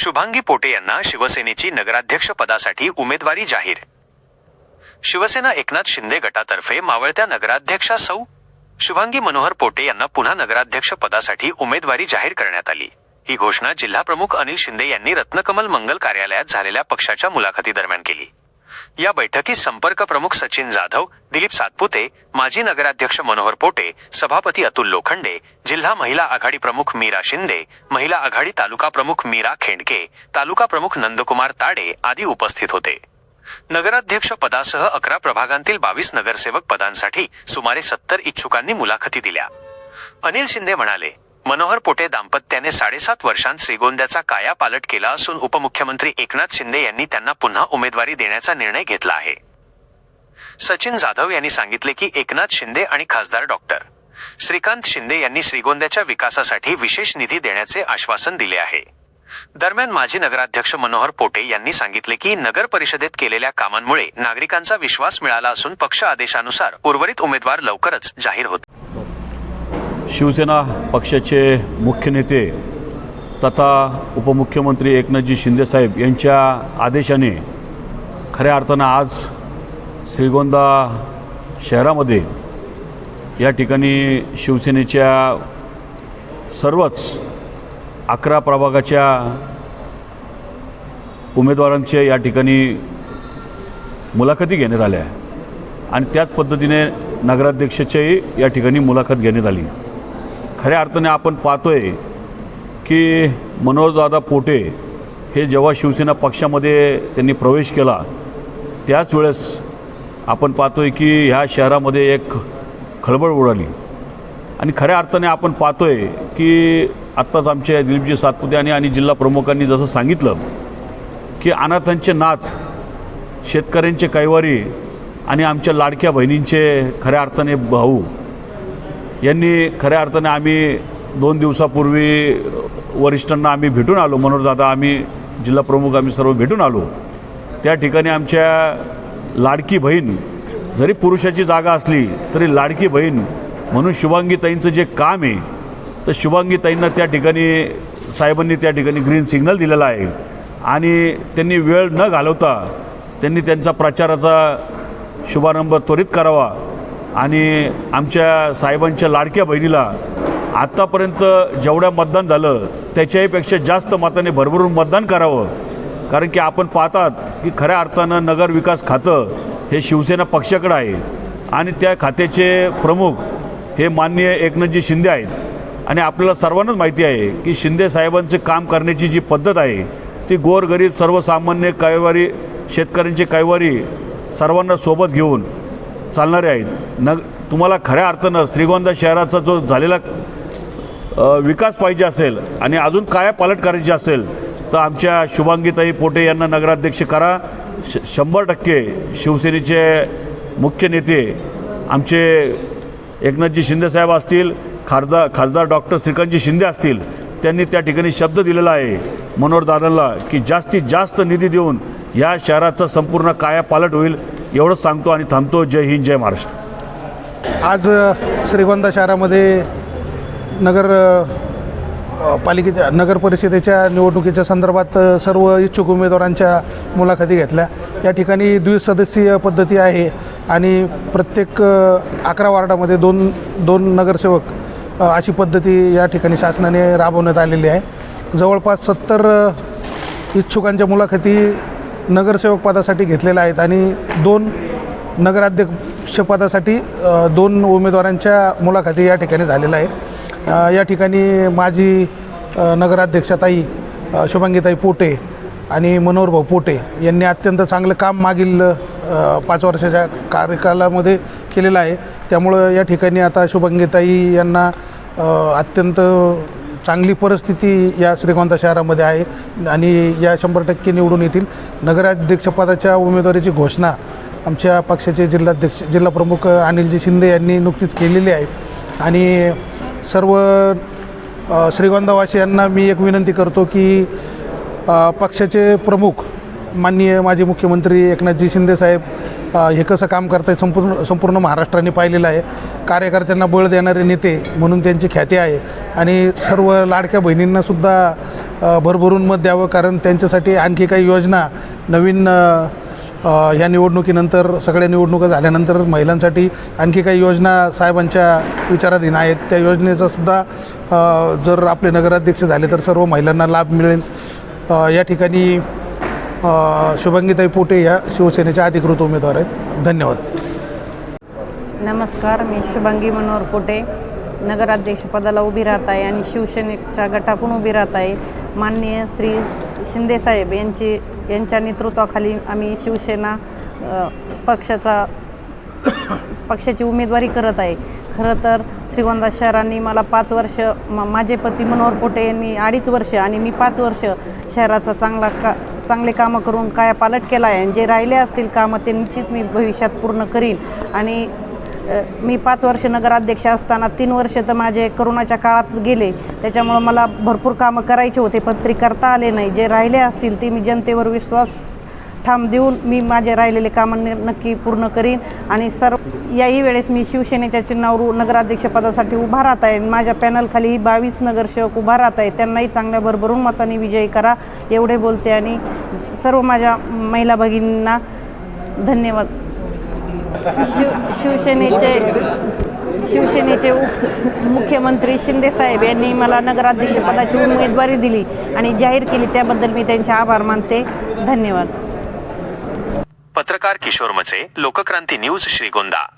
शुभांगी पोटे यांना शिवसेनेची नगराध्यक्ष पदासाठी उमेदवारी जाहीर. शिवसेना एकनाथ शिंदे गटातर्फे मावळत्या नगराध्यक्षा सौ शुभांगी मनोहर पोटे यांना पुन्हा नगराध्यक्ष पदासाठी उमेदवारी जाहीर करण्यात आली. ही घोषणा जिल्हाप्रमुख अनिल शिंदे यांनी रत्नकमल मंगल कार्यालयात झालेल्या पक्षाच्या मुलाखती दरम्यान केली. या बैठकीत संपर्क प्रमुख सचिन जाधव दिलीप सातपुते माजी नगराध्यक्ष मनोहर पोटे सभापती अतुल लोखंडे जिल्हा महिला आघाडी प्रमुख मीरा शिंदे महिला आघाडी तालुका प्रमुख मीरा खेंडके तालुका प्रमुख नंदकुमार ताडे आदी उपस्थित होते. नगराध्यक्ष पदासह अकरा प्रभागांतील बावीस नगरसेवक पदांसाठी सुमारे सत्तर इच्छुकांनी मुलाखती दिल्या. अनिल शिंदे म्हणाले मनोहर पोटे दाम्पत्याने साडेसात वर्षांत श्रीगोंद्याचा कायापालट केला असून उपमुख्यमंत्री एकनाथ शिंदे यांनी त्यांना पुन्हा उमेदवारी देण्याचा निर्णय घेतला आहे. सचिन जाधव यांनी सांगितले की एकनाथ शिंदे आणि खासदार डॉक्टर श्रीकांत शिंदे यांनी श्रीगोंद्याच्या विकासासाठी विशेष निधी देण्याचे आश्वासन दिले आहे. दरम्यान माजी नगराध्यक्ष मनोहर पोटे यांनी सांगितले की नगर परिषदेत केलेल्या कामांमुळे नागरिकांचा विश्वास मिळाला असून पक्ष आदेशानुसार उर्वरित उमेदवार लवकरच जाहीर होतील शिवसेना पक्षाचे मुख्य नेते तथा उपमुख्यमंत्री एकनाथजी शिंदेसाहेब यांच्या आदेशाने खऱ्या अर्थानं आज श्रीगोंदा शहरामध्ये या ठिकाणी शिवसेनेच्या सर्वच अकरा प्रभागाच्या उमेदवारांच्या या ठिकाणी मुलाखती घेण्यात आल्या. आणि त्याच पद्धतीने नगराध्यक्षाच्याही या ठिकाणी मुलाखत घेण्यात आली. खऱ्या अर्थाने आपण पाहतोय की मनोहरदादा पोटे हे जेव्हा शिवसेना पक्षामध्ये त्यांनी प्रवेश केला त्याच वेळेस आपण पाहतोय की ह्या शहरामध्ये एक खळबळ उडाली. आणि खऱ्या अर्थाने आपण पाहतोय की आत्ताच आमच्या दिलीपजी सातपुते आणि आणि जिल्हा प्रमुखांनी जसं सांगितलं की अनाथांचे नाथ शेतकऱ्यांचे कैवारी आणि आमच्या लाडक्या बहिणींचे खऱ्या अर्थाने भाऊ यांनी खऱ्या अर्थाने आम्ही दोन दिवसापूर्वी वरिष्ठांना आम्ही भेटून आलो. मनोहरदादा आम्ही जिल्हाप्रमुख आम्ही सर्व भेटून आलो. त्या ठिकाणी आमच्या लाडकी बहीण जरी पुरुषाची जागा असली तरी लाडकी बहीण म्हणून शुभांगीताईंचं जे काम आहे तर शुभांगीताईंना त्या ठिकाणी साहेबांनी त्या ठिकाणी ग्रीन सिग्नल दिलेला आहे. आणि त्यांनी वेळ न घालवता त्यांनी त्यांचा प्रचाराचा शुभारंभ त्वरित करावा. आणि आमच्या साहेबांच्या लाडक्या बहिणीला आत्तापर्यंत जेवढ्या मतदान झालं त्याच्याहीपेक्षा जास्त मताने भरभरून मतदान करावं. कारण की आपण पाहतात की खऱ्या अर्थानं नगर विकास खातं हे शिवसेना पक्षाकडं आहे. आणि त्या खात्याचे प्रमुख हे माननीय एकनाथजी शिंदे आहेत. आणि आपल्याला सर्वांनाच माहिती आहे की शिंदे साहेबांचे काम करण्याची जी पद्धत आहे ती गोरगरीब सर्वसामान्य कैवारी शेतकऱ्यांची कैवारी सर्वांना सोबत घेऊन चालणारे आहेत. न तुम्हाला खऱ्या अर्थानं श्रीगोंदा शहराचा जो झालेला विकास पाहिजे असेल आणि अजून काय पालट करायची असेल तर आमच्या शुभांगीताई पोटे यांना नगराध्यक्ष करा. श शंभर टक्के शिवसेनेचे मुख्य नेते आमचे एकनाथजी शिंदेसाहेब असतील खासदार खासदार डॉक्टर श्रीकांतजी शिंदे असतील त्यांनी त्या ठिकाणी शब्द दिलेला आहे मनोहर दादांना की जास्तीत जास्त निधी देऊन या शहराचा संपूर्ण काया पालट होईल. एवढंच सांगतो आणि थांबतो. जय हिंद जय महाराष्ट्र. आज श्रीगोंदा शहरामध्ये नगर पालिकेच्या नगर परिषदेच्या निवडणुकीच्या संदर्भात सर्व इच्छुक उमेदवारांच्या मुलाखती घेतल्या. या ठिकाणी द्विसदस्यीय पद्धती आहे आणि प्रत्येक अकरा वार्डामध्ये दोन दोन नगरसेवक अशी पद्धती या ठिकाणी शासनाने राबवण्यात आलेली आहे. जवळपास सत्तर इच्छुकांच्या मुलाखती नगरसेवक पदासाठी घेतलेल्या आहेत आणि दोन नगराध्यक्षपदासाठी दोन उमेदवारांच्या मुलाखती या ठिकाणी झालेल्या आहे या ठिकाणी माजी नगराध्यक्षताई शुभांगीताई पोटे आणि मनोहरभाऊ पोटे यांनी अत्यंत चांगलं काम मागील पाच वर्षाच्या कार्यकालामध्ये केलेलं आहे. त्यामुळं या ठिकाणी आता शुभांगीताई यांना अत्यंत चांगली परिस्थिती या श्रीगोंदा शहरामध्ये आहे आणि या शंभर टक्के निवडून येतील. नगराध्यक्षपदाच्या उमेदवारीची घोषणा आमच्या पक्षाचे जिल्हाध्यक्ष जिल्हा प्रमुख अनिलजी शिंदे यांनी नुकतीच केलेली आहे. आणि सर्व श्रीगोंदावासियांना मी एक विनंती करतो की पक्षाचे प्रमुख माननीय माजी मुख्यमंत्री एकनाथजी शिंदेसाहेब साहेब हे कसं काम करत आहेत संपूर्ण संपूर्ण महाराष्ट्राने पाहिलेलं आहे. कार्यकर्त्यांना बळ देणारे नेते म्हणून त्यांची ख्याती आहे. आणि सर्व लाडक्या बहिणींनासुद्धा भरभरून मत द्यावं कारण त्यांच्यासाठी आणखी काही योजना नवीन ह्या निवडणुकीनंतर सगळ्या निवडणुका झाल्यानंतर महिलांसाठी आणखी काही योजना साहेबांच्या विचाराधीन आहेत. त्या योजनेचा सुद्धा जर आपले नगराध्यक्ष झाले तर सर्व महिलांना लाभ मिळेल. या ठिकाणी शुभंगीताई पोटे या शिवसेनेच्या अधिकृत उमेदवार आहेत. धन्यवाद. नमस्कार मी शुभांगी मनोहर पोटे नगराध्यक्षपदाला उभी राहत आहे आणि शिवसेनेच्या गटातून उभी राहत आहे. माननीय श्री शिंदेसाहेब यांची यांच्या नेतृत्वाखाली आम्ही शिवसेना पक्षाचा पक्षाची उमेदवारी करत आहे. खरं तर श्रीगोंदा शहरांनी मला पाच वर्ष मा माझे पती मनोहर पोटे यांनी अडीच वर्ष आणि मी पाच वर्ष शहराचा चांगला का चांगले कामं करून कायापालट केला आहे. आणि जे राहिले असतील कामं ते निश्चित मी भविष्यात पूर्ण करीन. आणि मी पाच वर्ष नगराध्यक्ष असताना तीन वर्ष तर माझे करोनाच्या काळात गेले. त्याच्यामुळं मला भरपूर कामं करायचे होते पण तरी करता आले नाही. जे राहिले असतील ते मी जनतेवर विश्वास ठाम देऊन मी माझे राहिलेले कामं नक्की पूर्ण करीन. आणि सर्व याही वेळेस मी शिवसेनेच्या चिन्हावर नगराध्यक्षपदासाठी उभा राहत आहे. माझ्या पॅनलखाली बावीस नगरसेवक उभा राहत आहे त्यांनाही चांगल्या भरभरून मताने विजयी करा एवढे बोलते. आणि सर्व माझ्या महिला भगिनींना धन्यवाद. शिव शिवसेनेचे शिवसेनेचे उप मुख्यमंत्री शिंदेसाहेब यांनी मला नगराध्यक्षपदाची उमेदवारी दिली आणि जाहीर केली. त्याबद्दल मी त्यांचे आभार मानते. धन्यवाद. पत्रकार किशोर मचे लोकक्रांती न्यूज श्रीगोंदा.